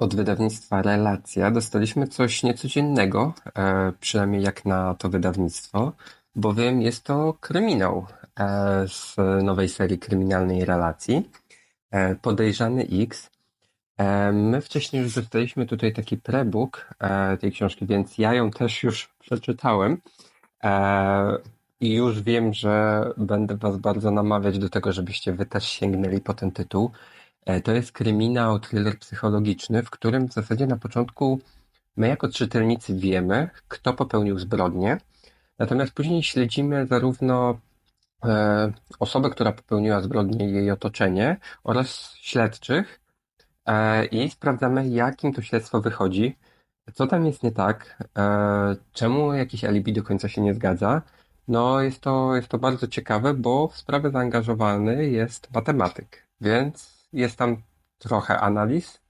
Od wydawnictwa Relacja dostaliśmy coś niecodziennego, e, przynajmniej jak na to wydawnictwo, bowiem jest to kryminał e, z nowej serii kryminalnej Relacji, e, Podejrzany X. E, my wcześniej już dostaliśmy tutaj taki prebook e, tej książki, więc ja ją też już przeczytałem e, i już wiem, że będę was bardzo namawiać do tego, żebyście wy też sięgnęli po ten tytuł. E, To jest kryminał, thriller psychologiczny, w którym w zasadzie na początku my jako czytelnicy wiemy, kto popełnił zbrodnię, natomiast później śledzimy zarówno e, osobę, która popełniła zbrodnię i jej otoczenie oraz śledczych e, i sprawdzamy, jakim to śledztwo wychodzi, co tam jest nie tak, czemu jakiś alibi do końca się nie zgadza. No, jest to, jest to bardzo ciekawe, bo w sprawę zaangażowany jest matematyk, więc jest tam trochę analiz,